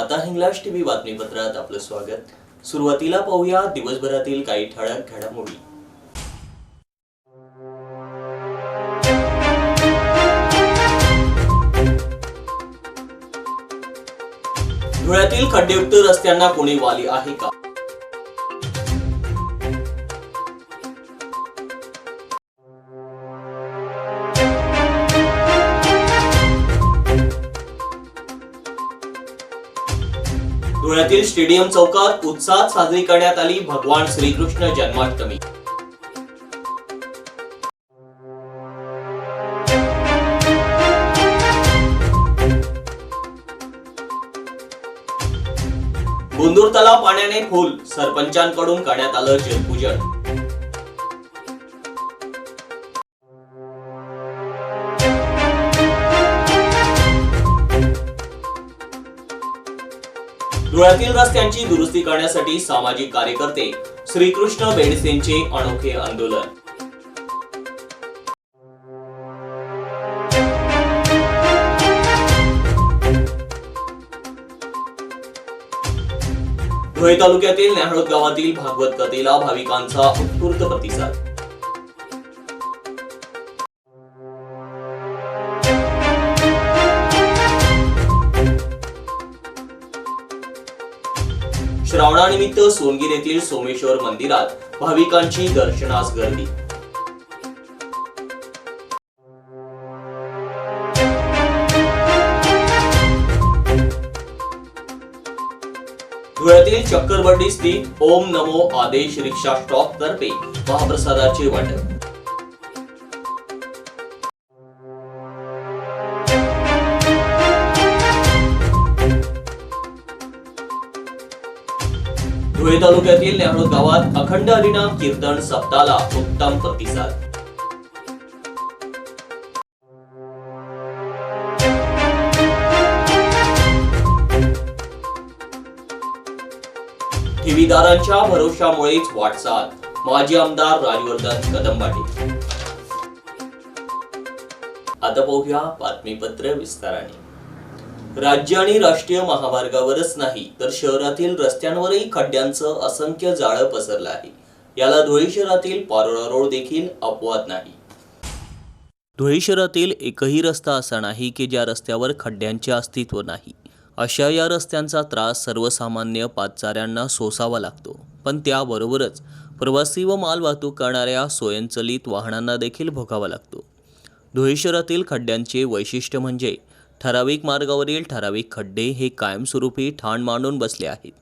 आता माता हिंगलाज टीव्ही बातमीपत्रात आपलं स्वागत. सुरुवातीला पाहूया दिवसभरातील काही ठळक घडामोडी. धुळ्यातील खड्डेयुक्त रस्त्यांना कोणी वाली आहे का? पुण्यातील स्टेडियम चौकात उत्साहात साजरी करण्यात आली भगवान श्रीकृष्ण जन्माष्टमी. गोंदूर तलाव पाण्याने फुल सरपंचांकडून करण्यात आलं जलपूजन. धुळ्यातील रस्त्यांची दुरुस्ती करण्यासाठी सामाजिक कार्यकर्ते श्रीकृष्ण बेडसेंचे अनोखे आंदोलन. धुळे तालुक्यातील नेहळद गावातील भागवत कथेला भाविकांचा उत्स्फूर्त प्रतिसाद. श्रावणानिमित्त सोनगीर येथील सोमेश्वर मंदिरात भाविकांची दर्शनास गर्दी धुळ्यातील चक्करबड्डी स्थित ओम नमो आदेश रिक्षा स्टॉप तर्फे महाप्रसादाचे वाटप. धुळे तालुक्यातील नेहळद गावात अखंड हरिनाम कीर्तन सप्ताला उत्तम प्रतिसाद. ठेवीदारांच्या भरोशामुळेच वाटचाल. माजी आमदार राजवर्धन कदमबाटे आता पाहूया बातमीपत्र विस्ताराने. राज्य आणि राष्ट्रीय महामार्गावरच नाही तर शहरातील रस्त्यांवरही खड्ड्यांचं असंख्य जाळं पसरलं आहे. याला धुळे शहरातील पारोळा रोड देखील अपवाद नाही. धुळे शहरातील एकही रस्ता असा नाही की ज्या रस्त्यावर खड्ड्यांचे अस्तित्व नाही. अशा या रस्त्यांचा त्रास सर्वसामान्य पादचाऱ्यांना सोसावा लागतो. पण त्याबरोबरच प्रवासी व माल वाहतूक करणाऱ्या स्वयंचलित वाहनांना देखील भोगावा लागतो. धुळे शहरातील खड्ड्यांचे वैशिष्ट्य म्हणजे ठराविक मार्गावरील ठराविक खड्डे हे कायमस्वरूपी ठाण मांडून बसले आहेत.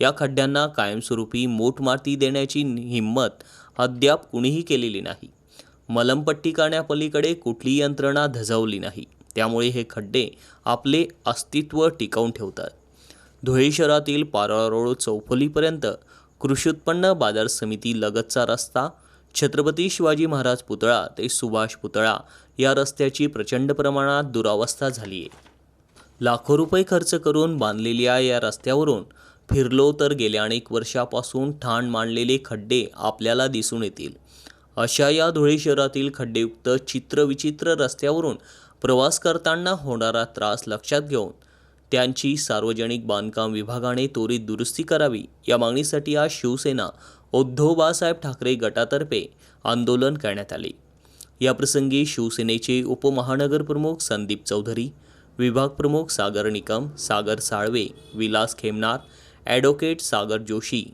या खड्ड्यांना कायमस्वरूपी मोठमाती देण्याची हिंमत अद्याप कुणीही केलेली नाही. मलमपट्टी करण्यापलीकडे कुठलीही यंत्रणा धजवली नाही. त्यामुळे हे खड्डे आपले अस्तित्व टिकवून ठेवतात. धुळे शहरातील पारोळा रोड चौफुलीपर्यंत कृषी उत्पन्न बाजार समिती लगतचा रस्ता छत्रपती शिवाजी महाराज पुतळा ते सुभाष पुतळा या रस्त्याची प्रचंड प्रमाणात दुरावस्था झाली आहे. लाखो रुपये खर्च करून बांधलेल्या या रस्त्यावरून फिरलो तर गेल्या अनेक वर्षापासून ठाण मांडलेले खड्डे आपल्याला दिसून येतील. अशा या धुळे शहरातील खड्डेयुक्त चित्रविचित्र रस्त्यावरून प्रवास करताना होणारा त्रास लक्षात घेऊन त्यांची सार्वजनिक बांधकाम विभागाने त्वरित दुरुस्ती करावी. या मागणीसाठी आज शिवसेना उद्धव बाळासाहेब ठाकरे गटातर्फे आंदोलन करण्यात आले. याप्रसंगी शिवसेनेचे उपमहानगरप्रमुख संदीप चौधरी विभाग प्रमुख सागर निकम सागर साळवे विलास खेमनार ॲडव्होकेट सागर जोशी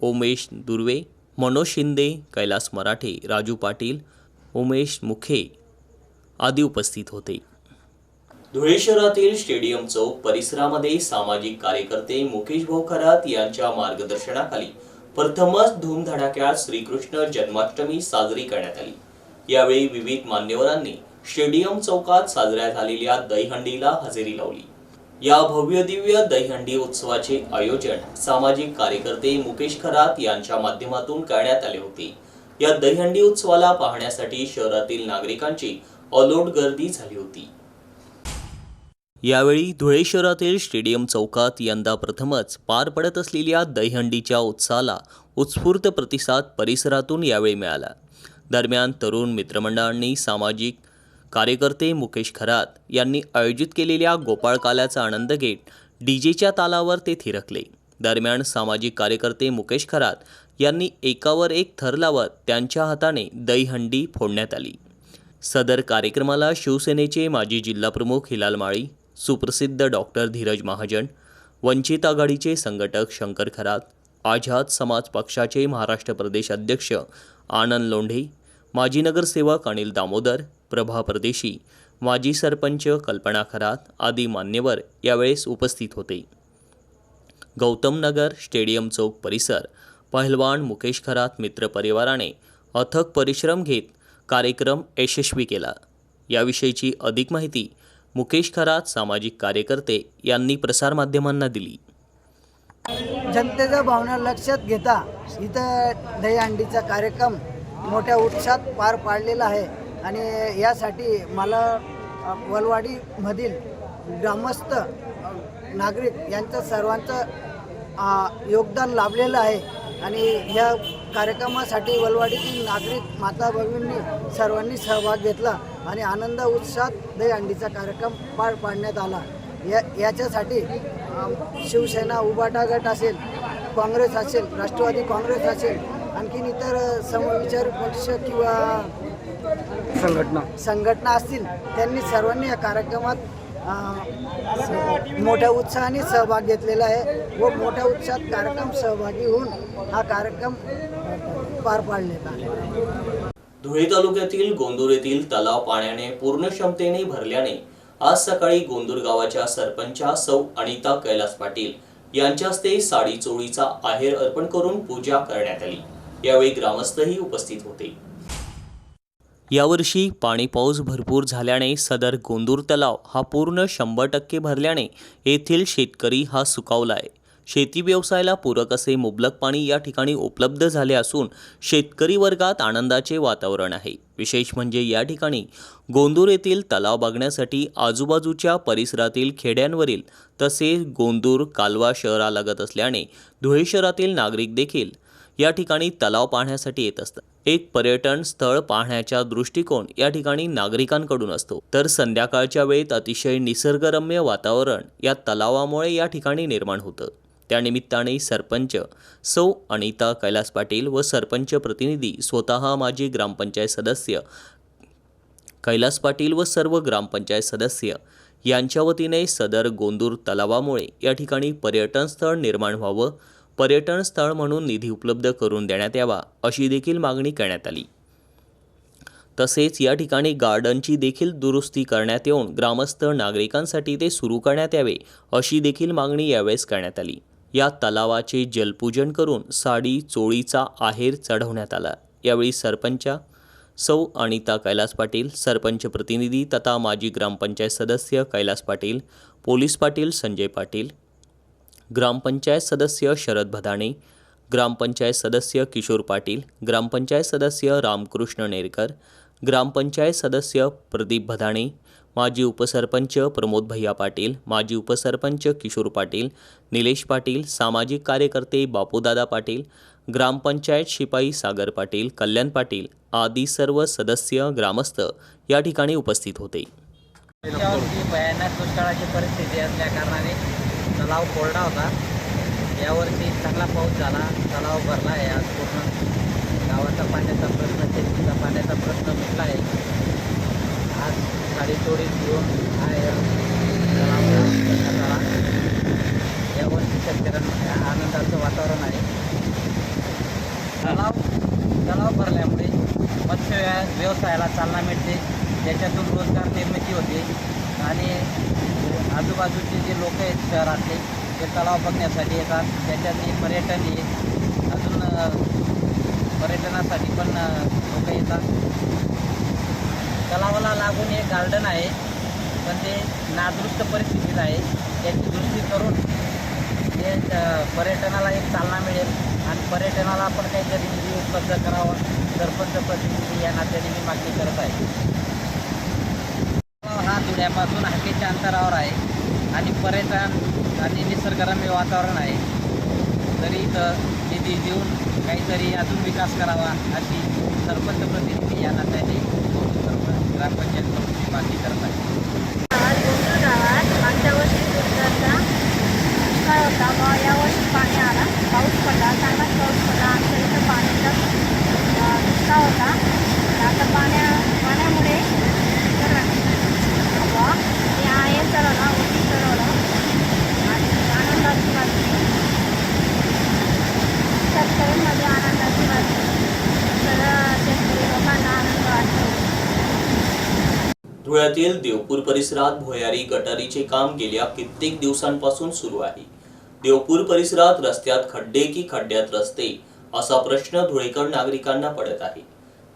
उमेश दुर्वे मनोज शिंदे कैलास मराठे राजू पाटील उमेश मुखे आदी उपस्थित होते. धुळे शहरातील स्टेडियम चौक परिसरामध्ये सामाजिक कार्यकर्ते मुकेश भाऊ खरात यांच्या मार्गदर्शनाखाली प्रथमच धूमधडाक्यात श्रीकृष्ण जन्माष्टमी साजरी करण्यात आली. यावेळी विविध मान्यवरांनी स्टेडियम चौकात साजऱ्या झालेल्या दहीहंडीला हजेरी लावली. या भव्य दिव्य दहीहंडी उत्सवाचे आयोजन सामाजिक कार्यकर्ते मुकेश खरात यांच्या माध्यमातून करण्यात आले होते. या दहीहंडी उत्सवाला पाहण्यासाठी शहरातील नागरिकांची अलोट गर्दी झाली होती. यावेळी धुळे शहरातील स्टेडियम चौकात यंदा प्रथमच पार पडत असलेल्या दहीहंडीच्या उत्साहाला उत्स्फूर्त प्रतिसाद परिसरातून यावेळी मिळाला. दरम्यान तरुण मित्रमंडळांनी सामाजिक कार्यकर्ते मुकेश खरात यांनी आयोजित केलेल्या गोपाळकाल्याचा आनंद घेत डीजेच्या तालावर ते थिरकले. दरम्यान सामाजिक कार्यकर्ते मुकेश खरात यांनी एकावर एक थर लावत त्यांच्या हाताने दहीहंडी फोडण्यात आली. सदर कार्यक्रमाला शिवसेनेचे माजी जिल्हाप्रमुख हिलाल माळी सुप्रसिद्ध डॉक्टर धीरज महाजन वंचित आघाडीचे संघटक शंकर खरात आझाद समाज पक्षाचे महाराष्ट्र प्रदेश अध्यक्ष आनंद लोंढे माजी नगरसेवक अनिल दामोदर प्रभा परदेशी माजी सरपंच कल्पना खरात आदी मान्यवर यावेळेस उपस्थित होते. गौतम नगर स्टेडियम चौक परिसर पहलवान मुकेश खरात मित्र परिवाराने अथक परिश्रम घेत कार्यक्रम यशस्वी केला. याविषयीची अधिक माहिती मुकेश खरात सामाजिक कार्यकर्ते यांनी प्रसारमाध्यमांना दिली. जनतेच्या भावना लक्षात घेता इथं दहीहंडीचा कार्यक्रम मोठ्या उत्साहात पार पाडलेला आहे. आणि यासाठी मला वलवाडीमधील ग्रामस्थ नागरिक यांचं सर्वांचं योगदान लाभलेलं आहे. आणि ह्या कार्यक्रमासाठी वलवाडीतील नागरिक माता भगिनींनी सर्वांनी सहभाग घेतला आणि आनंद उत्साहात दहीहंडीचा कार्यक्रम पार पाडण्यात आला. या याच्यासाठी शिवसेना उबाटा गट असेल काँग्रेस असेल राष्ट्रवादी काँग्रेस असेल आणखीन इतर समविचारी पक्ष किंवा संघटना. संघटना असतील त्यांनी सर्वांनी या कार्यक्रमात मोठ्या उत्साहाने सहभाग घेतलेला आहे व मोठ्या उत्साहात कार्यक्रम सहभागी होऊन हा कार्यक्रम पार पाडलेला धुळे तालुक्यातील गोंदूर येथील तलाव पाण्याने पूर्ण क्षमतेने भरल्याने आज सकाळी गोंदूर गावाच्या सरपंचा सौ अनिता कैलास पाटील यांच्या हस्ते साडी चोळीचा आहेर अर्पण करून पूजा करण्यात आली. यावेळी ग्रामस्थही उपस्थित होते. यावर्षी पाणी पाऊस भरपूर झाल्याने सदर गोंदूर तलाव हा पूर्ण शंभर टक्के भरल्याने येथील शेतकरी हा सुकावला आहे. शेती व्यवसायाला पूरक असे मुबलक पाणी या ठिकाणी उपलब्ध झाले असून शेतकरी वर्गात आनंदाचे वातावरण आहे. विशेष म्हणजे या ठिकाणी गोंदूर येथील तलाव बघण्यासाठी आजूबाजूच्या परिसरातील खेड्यांवरील तसेच गोंदूर कालवा शहरालगत असल्याने धुळे शहरातील नागरिक देखील या ठिकाणी तलाव पाहण्यासाठी येत असतात. एक पर्यटन स्थळ पाहण्याचा दृष्टिकोन या ठिकाणी नागरिकांकडून असतो. तर संध्याकाळच्या वेळेत अतिशय निसर्गरम्य वातावरण या तलावामुळे या ठिकाणी निर्माण होतं. त्यानिमित्ताने सरपंच सौ अनिता कैलास पाटील व सरपंच प्रतिनिधी स्वतः माजी ग्रामपंचायत सदस्य कैलास पाटील व सर्व ग्रामपंचायत सदस्य यांच्या वतीने सदर गोंदूर तलावामुळे या ठिकाणी पर्यटन स्थळ निर्माण व्हावं पर्यटन स्थळ म्हणून निधी उपलब्ध करून देण्यात यावा अशी देखील मागणी करण्यात आली. तसेच या ठिकाणी गार्डनची देखील दुरुस्ती करण्यात येऊन ग्रामस्थ नागरिकांसाठी ते सुरू करण्यात यावे अशी देखील मागणी यावेळेस करण्यात आली. या तलावाचे जलपूजन करून साडी चोळीचा आहेर चढवण्यात आला. यावेळी सरपंचा सौ अनिता कैलास पाटील सरपंच प्रतिनिधी तथा माजी ग्रामपंचायत सदस्य कैलास पाटील पोलीस पाटील संजय पाटील ग्रामपंचायत सदस्य शरद भदाणे ग्रामपंचायत सदस्य किशोर पाटील ग्रामपंचायत सदस्य रामकृष्ण नेरकर ग्रामपंचायत सदस्य प्रदीप भदाणे माजी उपसरपंच प्रमोद भैया पाटील माजी उपसरपंच किशोर पाटील निलेश पाटील सामाजिक कार्यकर्ते बापूदादा पाटील ग्रामपंचायत शिपाई सागर पाटील कल्याण पाटील आदी सर्व सदस्य ग्रामस्थ या ठिकाणी उपस्थित होते. भयानक दुष्काळाची परिस्थिती असल्या कारणाने तलाव कोरडा होता. यावरती चांगला पाऊस झाला तलाव भरला आहे आज पूर्ण. गावाचा पाण्याचा प्रश्न शेतीचा पाण्याचा प्रश्न मिटला आहे. आज साडीचोडी घेऊन हा या तलाव करण्यात यावर्षी शेतकऱ्यांना आनंदाचं वातावरण आहे. तलाव तलाव भरल्यामुळे मत्स्य व्या- व्यवसायाला चालना मिळते. त्याच्यातून रोजगार निर्मिती होते. आणि आजूबाजूचे जे लोक आहेत शहरातले ते तलाव बघण्यासाठी येतात. त्याच्यातनी पर्यटन हे अजून पर्यटनासाठी पण लोक येतात. तलावाला लागून एक गार्डन आहे. पण ते नादुरुस्त परिस्थितीत आहे. त्याची दुरुस्ती करून ते पर्यटनाला एक चालना मिळेल. आणि पर्यटनाला आपण काहीतरी निधी उपलब्ध करावा. सरपंच प्रतिनिधी या नात्याने मी मागणी करत आहे. हा धुळ्यापासून हाकेच्या अंतरावर आहे. आणि पर्यटन आणि निसर्गरम्य वातावरण आहे. तरी इथं निधी देऊन काहीतरी अजून विकास करावा अशी सरपंच प्रतिनिधी या नात्याने सरपंच ग्रामपंचायत बाकी करत आहे गावात गोंधळ गावात मागच्या वर्षी दुष्काळाचा दुष्काळ होता व यावर्षी पाणी आला पाऊस पडला चांगलाच पाऊस पडला आमच्या इथं पाण्याचा अं, दुष्काळ होता आता पाण्या पाण्यामुळे तर व मी आहे चढवला उठी चढवलं आणि आनंदाची बातमी शेतकऱ्यांमध्ये आनंदाची बातमी सगळं शेतकरी लोकांना आनंद वाटतो धुळ्यातील देवपूर परिसरात भुयारी गटारीचे काम गेल्या कित्येक दिवसांपासून सुरू आहे. देवपूर परिसरात रस्त्यात खड्डे की खड्ड्यात रस्ते असा प्रश्न धुळेकर नागरिकांना पडत आहे.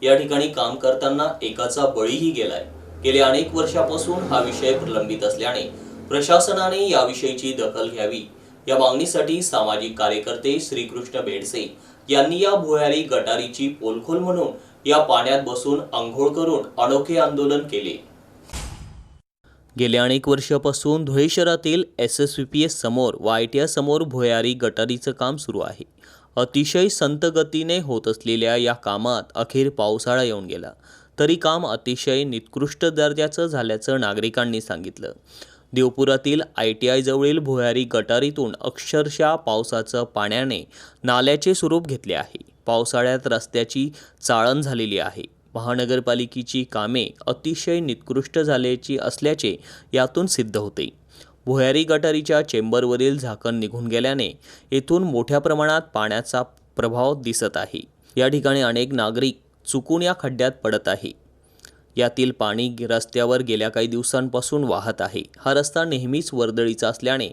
या ठिकाणी काम करताना एकाचा बळीही गेलाय. गेल्या अनेक वर्षापासून हा विषय प्रलंबित असल्याने प्रशासनाने याविषयीची दखल घ्यावी. या मागणीसाठी सामाजिक कार्यकर्ते श्रीकृष्ण बेडसे यांनी या भुयारी गटारीची पोलखोल म्हणून या पाण्यात बसून आंघोळ करून अनोखे आंदोलन केले. गेल्या अनेक वर्षापासून धुळे शहरातील S S V P S समोर व आय टी आय समोर भुयारी गटारीचं काम सुरू आहे. अतिशय संत गतीने होत असलेल्या या कामात अखेर पावसाळा येऊन गेला. तरी काम अतिशय निकृष्ट दर्जाचं झाल्याचं नागरिकांनी सांगितलं. देवपुरातील आय टी आयजवळील भुयारी गटारीतून अक्षरशः पावसाचं पाण्याने नाल्याचे स्वरूप घेतले आहे. पावसाळ्यात रस्त्याची चाळण झालेली आहे. महानगरपालिकेची कामे अतिशय निकृष्ट झाल्याची असल्याचे यातून सिद्ध होते. भुयारी गटारीच्या चेंबरवरील झाकण निघून गेल्याने येथून मोठ्या प्रमाणात पाण्याचा प्रभाव दिसत आहे. या ठिकाणी अनेक नागरिक चुकून या खड्ड्यात पडत आहे. यातील पाणी रस्त्यावर गेल्या काही दिवसांपासून वाहत आहे. हा रस्ता नेहमीच वर्दळीचा असल्याने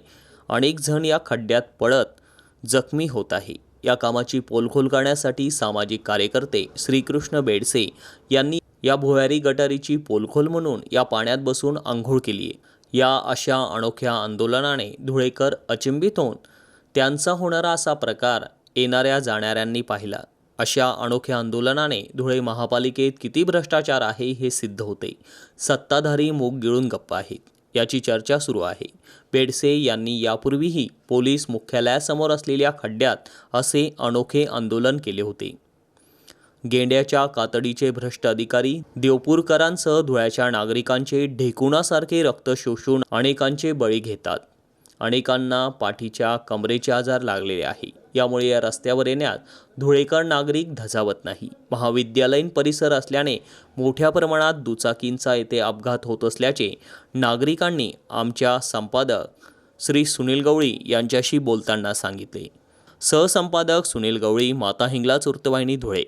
अनेक जण या खड्ड्यात पडत जखमी होत आहे. या कामाची पोलखोल करण्यासाठी सामाजिक कार्यकर्ते श्रीकृष्ण बेडसे यांनी या भुयारी गटारीची पोलखोल म्हणून या पाण्यात बसून आंघोळ केली आहे. या अशा अनोख्या आंदोलनाने धुळेकर अचिंबित होऊन त्यांचा होणारा असा प्रकार येणाऱ्या जाणाऱ्यांनी पाहिला. अशा अनोख्या आंदोलनाने धुळे महापालिकेत किती भ्रष्टाचार आहे हे सिद्ध होते. सत्ताधारी मूग गिळून गप्प आहेत. याची चर्चा सुरू आहे. बेडसे यांनी यापूर्वीही पोलीस मुख्यालयासमोर असलेल्या खड्ड्यात असे अनोखे आंदोलन केले होते. गेंड्याच्या कातडीचे भ्रष्ट अधिकारी देवपूरकरांसह धुळ्याच्या नागरिकांचे ढेकुणासारखे रक्त शोषून अनेकांचे बळी घेतात. अनेकांना पाठीच्या कमरेचे आजार लागलेले आहे. यामुळे या रस्त्यावर येण्यात धुळेकर नागरिक धजावत नाही. महाविद्यालयीन परिसर असल्याने मोठ्या प्रमाणात दुचाकींचा येथे अपघात होत असल्याचे नागरिकांनी आमच्या संपादक श्री सुनील गवळी यांच्याशी बोलताना सांगितले. सहसंपादक सुनील गवळी माता हिंगलाच वृत्तवाहिनी धुळे.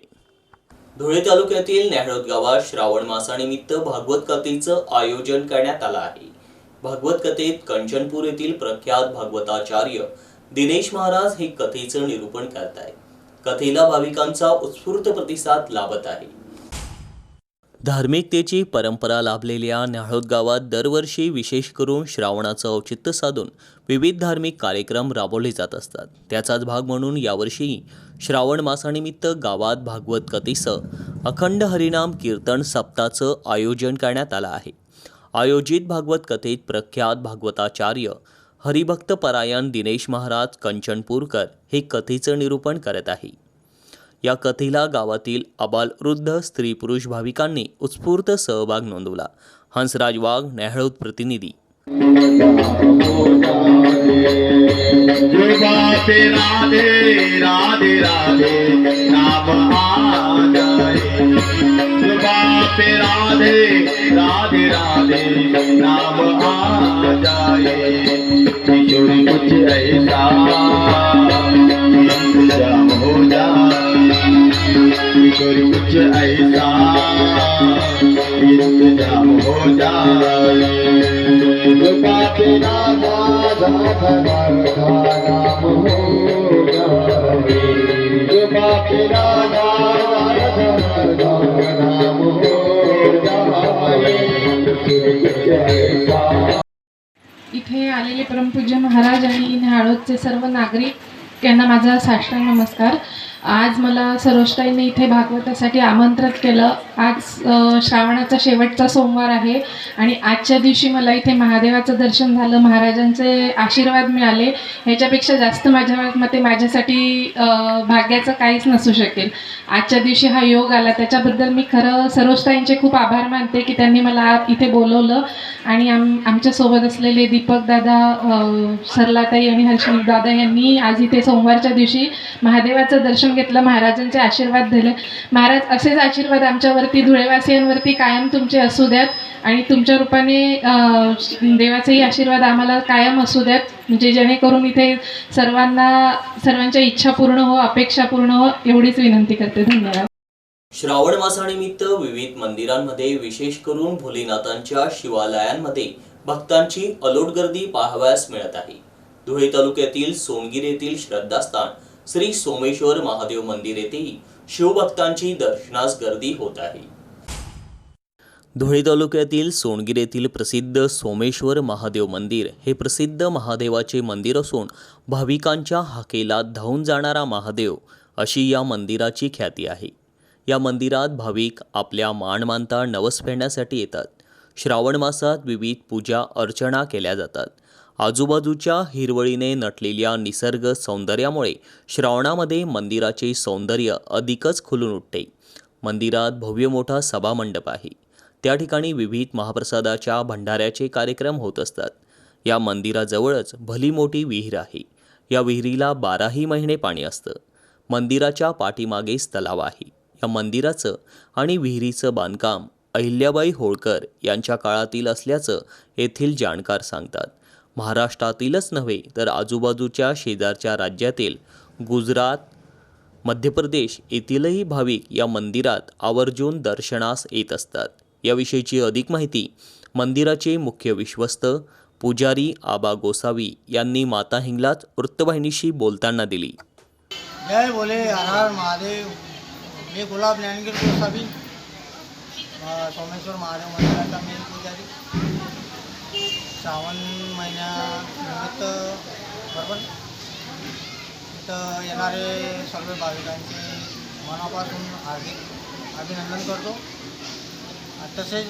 धुळे तालुक्यातील नेहळद गावात श्रावण मासानिमित्त भागवत कथेचं आयोजन करण्यात आलं आहे. भागवत कथेत कंचनपूर येथील प्रख्यात भागवताचार्य दिनेश महाराज हे कथेचं निरूपण करत कथेला भाविकांचा उत्स्फूर्त प्रतिसाद लाभत आहे. धार्मिकतेची परंपरा लाभलेल्या न्याहळोद गावात दरवर्षी विशेष करून श्रावणाचं औचित्य साधून विविध धार्मिक कार्यक्रम राबवले जात असतात. त्याचाच भाग म्हणून यावर्षी श्रावण मासानिमित्त गावात भागवत कथेसह अखंड हरिनाम कीर्तन सप्ताचं आयोजन करण्यात आलं आहे. आयोजित भागवत कथेत प्रख्यात भागवताचार्य हरिभक्त परायण दिनेश महाराज कंचनपूरकर हे कथेचं निरूपण करत आहे. या कथेला गावातील अबालवृद्ध स्त्री पुरुष भाविकांनी उत्स्फूर्त सहभाग नोंदवला. हंसराज वाघ नेहळूत प्रतिनिधी. राधे राधे राधे राधे पे राधे राधे राधे नाम आ जाए। किशोरी कुछ ऐसा इंतजाम हो जाए। किशोरी कुछ ऐसा इंतजाम हो जाए। कृपा पे राधा राधा राधा नाम हो जाए। कृपा पे राधा राधा इथे आलेले परमपूज्य महाराज आणि न्याहाळोदचे सर्व नागरिक यांना माझा साष्टांग नमस्कार. आज मला सरोजताईंनी इथे भागवतासाठी आमंत्रित केलं. आज श्रावणाचा शेवटचा सोमवार आहे आणि आजच्या दिवशी मला इथे महादेवाचं दर्शन झालं महाराजांचे आशीर्वाद मिळाले. ह्याच्यापेक्षा जास्त माझ्या मते माझ्यासाठी भाग्याचं काहीच नसू शकेल. आजच्या दिवशी हा योग आला. त्याच्याबद्दल मी खरं सरोजताईंचे खूप आभार मानते की त्यांनी मला इथे बोलवलं. आणि आम आमच्यासोबत असलेले दीपक दादा सरलाताई आणि हर्षित दादा यांनी आज इथे सोमवारच्या दिवशी महादेवाचं दर्शन घेतलं महाराजांचे आशीर्वाद दिले. महाराज असेच आशीर्वाद आमच्यावरती धुळेवासियांवरती कायम तुमचे असू द्यात आणि तुमच्या रूपाने देवाचेही आशीर्वाद आम्हाला कायम असू द्यात. म्हणजे जेणेकरून इथे सर्वांना सर्वांच्या इच्छा पूर्ण हो अपेक्षा पूर्ण हो एवढीच विनंती करते. धन्यवाद. श्रावण मासानिमित्त विविध मंदिरांमध्ये विशेष करून भोलेनाथांच्या शिवालयांमध्ये भक्तांची अलोट गर्दी पाहावयास मिळत आहे. धुळे तालुक्यातील सोनगीर येथील श्रद्धास्थान श्री सोमेश्वर महादेव मंदिर येथेही शिवभक्तांची दर्शनास गर्दी होत आहे. धुळे तालुक्यातील सोनगीर येथील प्रसिद्ध सोमेश्वर महादेव मंदिर हे प्रसिद्ध महादेवाचे मंदिर असून भाविकांच्या हाकेला धावून जाणारा महादेव अशी या मंदिराची ख्याती आहे. या मंदिरात भाविक आपल्या मानमानता नवस फेडण्यासाठी येतात. श्रावण मासात विविध पूजा अर्चना केल्या जातात. आजूबाजूच्या हिरवळीने नटलेल्या निसर्ग सौंदर्यामुळे श्रावणामध्ये मंदिराचे सौंदर्य अधिकच खुलून उठते. मंदिरात भव्य मोठा सभामंडप आहे. त्या ठिकाणी विविध महाप्रसादाच्या भंडाऱ्याचे कार्यक्रम होत असतात. या मंदिराजवळच भली मोठी विहीर आहे. या विहिरीला बाराही महिने पाणी असतं. मंदिराच्या पाठीमागेच तलाव आहे. या मंदिराचं आणि विहिरीचं बांधकाम अहिल्याबाई होळकर यांच्या काळातील असल्याचं येथील जाणकार सांगतात. महाराष्ट्रातीलच नव्हे तर आजूबाजूच्या शेजारच्या राज्यातील गुजरात मध्य प्रदेश येथीलही भाविक या मंदिरात आवर्जून दर्शनास येत असतात. याविषयीची अधिक माहिती मंदिराचे मुख्य विश्वस्त पुजारी आबा गोसावी यांनी माता हिंगलाज वृत्तवाहिनीशी बोलताना दिली. जय बोले हर महादेव. मी गुलाब ज्ञानगीर गोसावी सोमेश्वर महादेव मंदिराचा मेन पुजारी. श्रावण महिन्यानिमित्त बरोबर? इथं येणारे सर्व भाविकांचे मनापासून हार्दिक अभिनंदन करतो. तसेच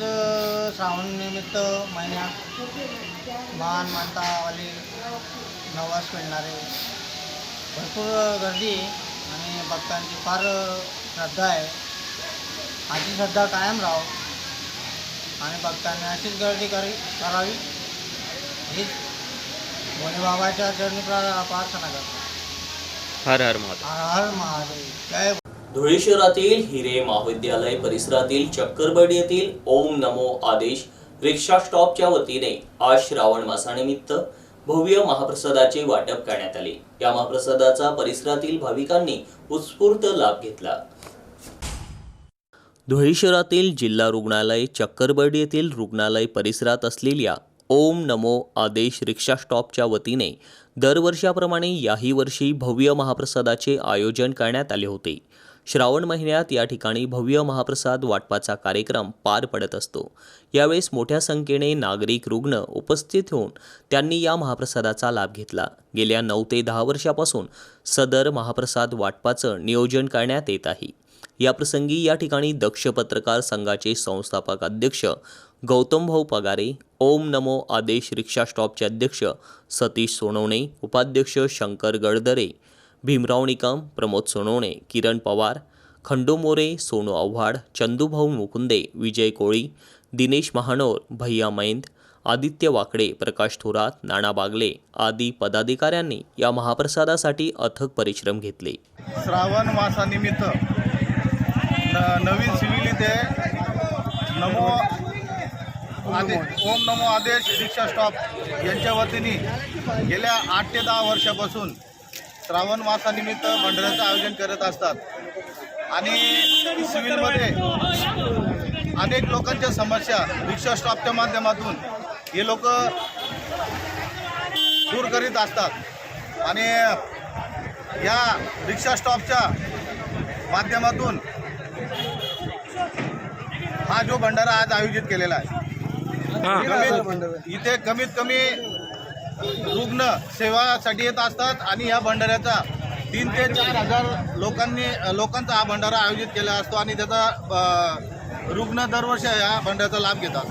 श्रावणनिमित्त महिन्यात मान मानतावाले नवास फेडणारे भरपूर गर्दी आणि भक्तांची फार श्रद्धा आहे. आजची श्रद्धा कायम राहो आणि भक्तांनी अशीच गर्दी करी करावी. हीच भोलेबाबाच्या चरणी प्रा- प्रार्थना करतो. हर हर महादेव. हर हर महादेव. जय धुळे शहरातील हिरे महाविद्यालय परिसरातील चक्करबडी येथील ओम नमो आदेश रिक्षा स्टॉपच्या वतीने आज श्रावण मासानिमित्त भव्य महाप्रसादाचे वाटप करण्यात आले. या महाप्रसादाचा परिसरातील भाविकांनी उत्स्फूर्त लाभ घेतला. धुळे शहरातील जिल्हा रुग्णालय चक्करबर्डी येथील रुग्णालय परिसरात असलेल्या ओम नमो आदेश रिक्षा स्टॉपच्या वतीने दरवर्षाप्रमाणे याही वर्षी भव्य महाप्रसादाचे आयोजन करण्यात आले होते. श्रावण महिन्यात या ठिकाणी भव्य महाप्रसाद वाटपाचा कार्यक्रम पार पडत असतो. यावेळेस मोठ्या संख्येने नागरिक रुग्ण उपस्थित होऊन त्यांनी या महाप्रसादाचा लाभ घेतला. गेल्या नऊ ते दहा वर्षापासून सदर महाप्रसाद वाटपाचं नियोजन करण्यात येत आहे. याप्रसंगी या ठिकाणी दक्ष पत्रकार संघाचे संस्थापक अध्यक्ष गौतमभाऊ पगारे ओम नमो आदेश रिक्षा स्टॉपचे अध्यक्ष सतीश सोनवणे उपाध्यक्ष शंकर गडदरे भीमराव निकम प्रमोद सोनवणे किरण पवार खंडू मोरे सोनू आव्हाड चंदूभाऊ मुकुंदे विजय कोळी दिनेश महानोर भैया मैंद आदित्य वाकडे प्रकाश थोरात नाना बागले आदी पदाधिकाऱ्यांनी या महाप्रसादासाठी अथक परिश्रम घेतले. श्रावण मासानिमित्त न नवीन सिव्हिल इथे नमो आदेश ओम नमो आदेश रिक्षा स्टॉप यांच्या वतीने गेल्या आठ ते दहा वर्षापासून श्रावण मासानिमित्त भंडाऱ्याचं आयोजन करत असतात. आणि सिव्हिलमध्ये अनेक लोकांच्या समस्या रिक्षा स्टॉपच्या माध्यमातून हे लोक दूर करीत असतात. आणि या रिक्षा स्टॉपच्या माध्यमातून हा जो भंडारा आज आयोजित केलेला आहे. इथे कमीत कमी रुग्ण सेवासाठी येत असतात आणि या भंडाऱ्याचा तीन ते चार हजार लोकांनी लोकांचा हा भंडारा आयोजित केला असतो आणि त्याचा रुग्ण दरवर्षी या भंडाऱ्याचा लाभ घेतात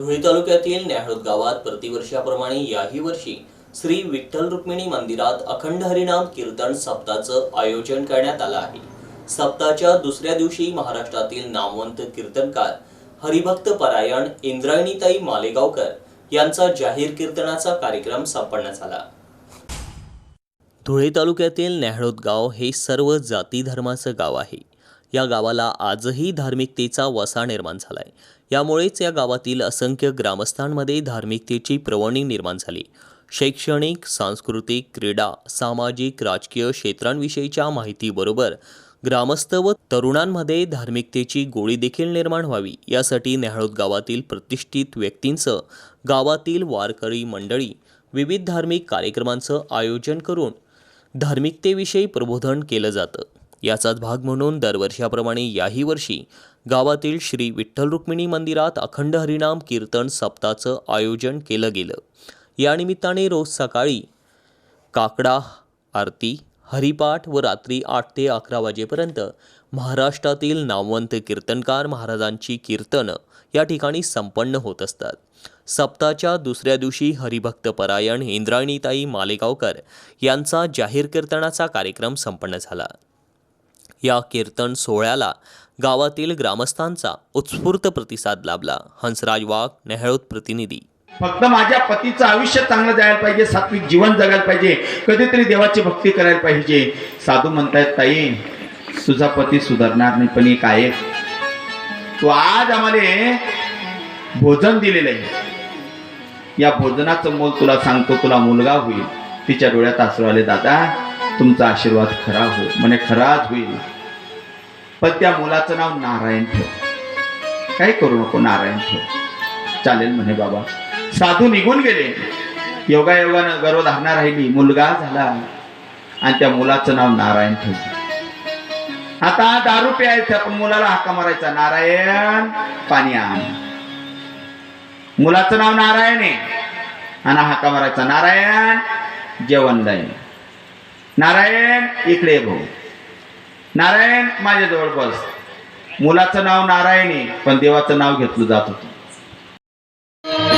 धुळे तालुक्यातील न्याहळद गावात प्रतिवर्षाप्रमाणे याही वर्षी श्री विठ्ठल रुक्मिणी मंदिरात अखंड हरिनाम कीर्तन सप्ताहाचं आयोजन करण्यात आलं आहे. सप्ताच्या दुसऱ्या दिवशी महाराष्ट्रातील नामवंत कीर्तनकार हरिभक्त परायण इंद्रायणीताई मालेगावकर यांचा जाहीर कीर्तनाचा कार्यक्रम संपन्न झाला. धुळे तालुक्यातील नेहळोद गाव हे सर्व जाती धर्माचं गाव आहे. या गावाला आजही धार्मिकतेचा वसा निर्माण झाला आहे यामुळेच या गावातील असंख्य ग्रामस्थांमध्ये धार्मिकतेची प्रवणी निर्माण झाली. शैक्षणिक सांस्कृतिक क्रीडा सामाजिक राजकीय क्षेत्रांविषयीच्या माहितीबरोबर ग्रामस्थ व तरुणांमध्ये धार्मिकतेची गोळी देखील निर्माण व्हावी. यासाठी नेहाळूत गावातील प्रतिष्ठित व्यक्तींचं गावातील वारकरी मंडळी विविध धार्मिक कार्यक्रमांचं आयोजन करून धार्मिकतेविषयी प्रबोधन केलं जातं. याचाच भाग म्हणून दरवर्षाप्रमाणे याही वर्षी गावातील श्री विठ्ठल रुक्मिणी मंदिरात अखंड हरिनाम कीर्तन सप्ताहाचं आयोजन केलं गेलं. यानिमित्ताने रोज सकाळी काकडा आरती हरिपाठ व रात्री आठ ते अकरा वाजेपर्यंत महाराष्ट्रातील नामवंत कीर्तनकार महाराजांची कीर्तनं या ठिकाणी संपन्न होत असतात. सप्ताच्या दुसऱ्या दिवशी हरिभक्त परायण इंद्रायणीताई मालेगावकर यांचा जाहीर कीर्तनाचा कार्यक्रम संपन्न झाला. या कीर्तन सोहळ्याला गावातील ग्रामस्थांचा उत्स्फूर्त प्रतिसाद लाभला. हंसराज वाघ नेहळूत प्रतिनिधी. फक्त माझ्या पतीचं आयुष्य चांगलं जायला पाहिजे सात्विक जीवन जगायला पाहिजे कधीतरी देवाची भक्ती करायला पाहिजे. साधू म्हणतायत ताई तुझा पती सुधारणार नाही पण एक आहे. तू आज आम्हाला भोजन दिलेलं आहे. या भोजनाचं मोल तुला सांगतो तुला मुलगा होईल. तिच्या डोळ्यात आसरू आले दादा तुमचा आशीर्वाद खरा हो म्हणे खराच होईल. पण त्या मुलाचं नाव नारायण ठेव. काही करू नको नारायण ठेव. चालेल म्हणे बाबा. साधू निघून गेले. योगा योगानं गर्भधारणा राहिली. मुलगा झाला. आणि त्या मुलाचं नाव नारायण ठेवलं. आता दारू प्यायचं पण मुलाला हाका मारायचा. नारायण पाणी आण. मुलाचं नाव नारायण आहे. आणि हाका मारायचा. नारायण जेवण जाईल नारायण इकडे भाऊ. नारायण माझ्याजवळ बस. मुलाचं नाव नारायण आहे पण देवाचं नाव घेतलं जात होतं.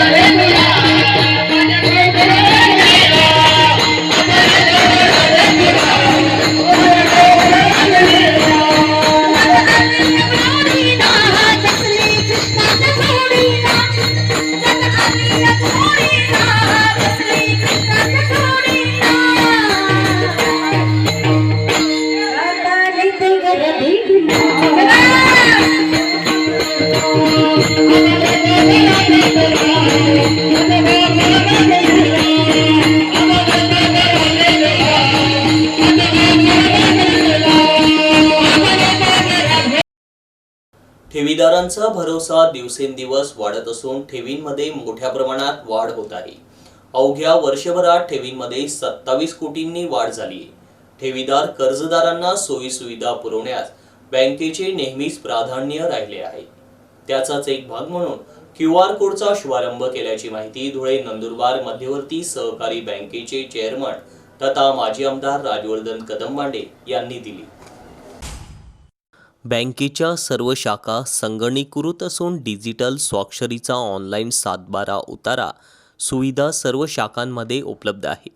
ठेवीदारांचा भरोसा दिवसेंदिवस वाढत असून ठेवींमध्ये मोठ्या प्रमाणात वाढ होत आहे. अवघ्या वर्षभरात ठेवींमध्ये सत्तावीस कोटींनी वाढ झाली आहे. ठेवीदार कर्जदारांना सोयी सुविधा पुरवण्यास बँकेचे नेहमीच प्राधान्य राहिले आहे. त्याचाच एक भाग म्हणून क्यू आर कोडचा शुभारंभ केल्याची माहिती धुळे नंदुरबार मध्यवर्ती सहकारी बँकेचे चेअरमन तथा माजी आमदार राजवर्धन कदमबांडे यांनी दिली. बँकेच्या सर्व शाखा संगणीकृत असून डिजिटल स्वाक्षरीचा ऑनलाईन सातबारा उतारा सुविधा सर्व शाखांमध्ये उपलब्ध आहेत.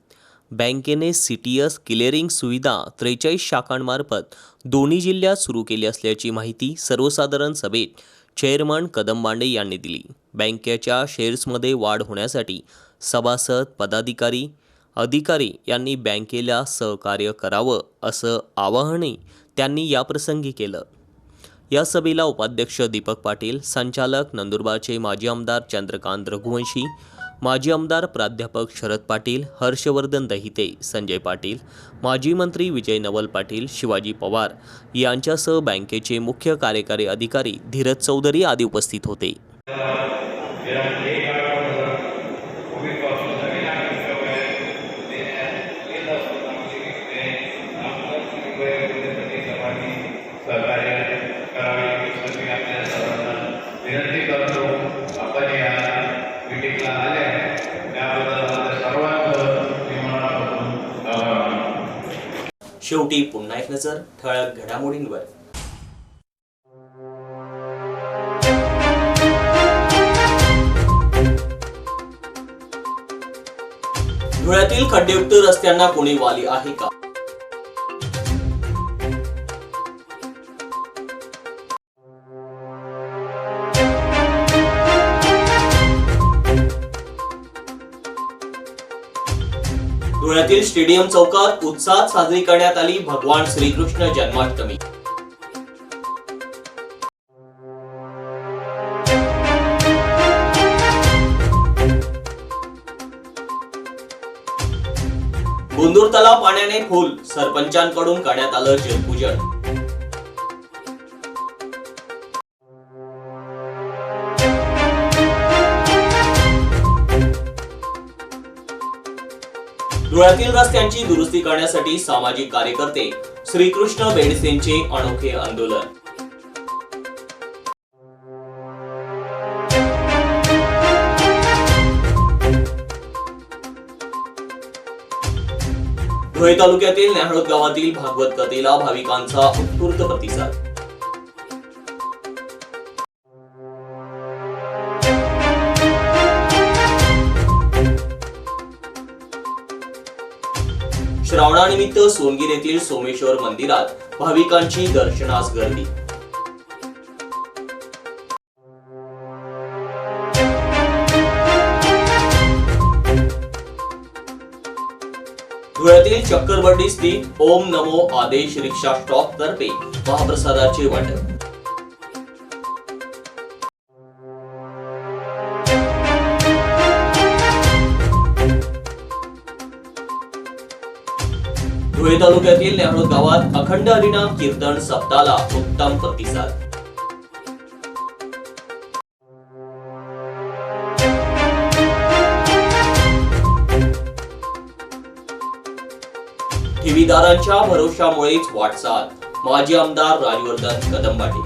बँकेने सी टी एस क्लिअरिंग सुविधा त्रेचाळीस शाखांमार्फत दोन्ही जिल्ह्यात सुरू केली असल्याची माहिती सर्वसाधारण सभेत चेअरमन कदमबांडे यांनी दिली. बँकेच्या शेअर्समध्ये वाढ होण्यासाठी सभासद पदाधिकारी अधिकारी यांनी बँकेला सहकार्य करावं असं आवाहनही त्यांनी याप्रसंगी केलं. या सभेला उपाध्यक्ष दीपक पाटील संचालक नंदुरबारचे माजी आमदार चंद्रकांत रघुवंशी माजी आमदार प्राध्यापक शरद पाटील हर्षवर्धन दहिते संजय पाटील माजी मंत्री विजय नवल पाटील शिवाजी पवार यांच्यासह बँकेचे मुख्य कार्यकारी अधिकारी धीरज चौधरी आदी उपस्थित होते. शेवटी पुन्हा एक नजर ठळक घडामोडींवर. धुळ्यातील खड्डेयुक्त रस्त्यांना कोणी वाली आहे का? धुळ्यातील स्टेडियम चौकात उत्साहात साजरी करण्यात आली भगवान श्रीकृष्ण जन्माष्टमी. गोंदूर तलाव पाण्याने फुल सरपंचांकडून करण्यात आलं जलपूजन. धुळ्यातील रस्त्यांची दुरुस्ती करण्यासाठी सामाजिक कार्यकर्ते श्रीकृष्ण बेडसेंचे अनोखे आंदोलन. धुळे तालुक्यातील नेहळद गावातील भागवत कथेला भाविकांचा उत्स्फूर्त प्रतिसाद. श्रावणानिमित्त सोनगीर येथील सोमेश्वर मंदिरात भाविकांची दर्शनास गर्दी. धुळ्यातील चक्करबंडी स्थित ओम नमो आदेश रिक्षा स्टॉप तर्फे महाप्रसादाचे वाटप. धुळे तालुक्यातील नेहरोद गावात अखंड हरिनाम कीर्तन सप्ताला उत्तम प्रतिसाद. ठेवीदारांच्या भरोशामुळेच वाटचाल. माजी आमदार राजवर्धन कदमबाटे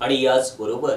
आणि याच बरोबर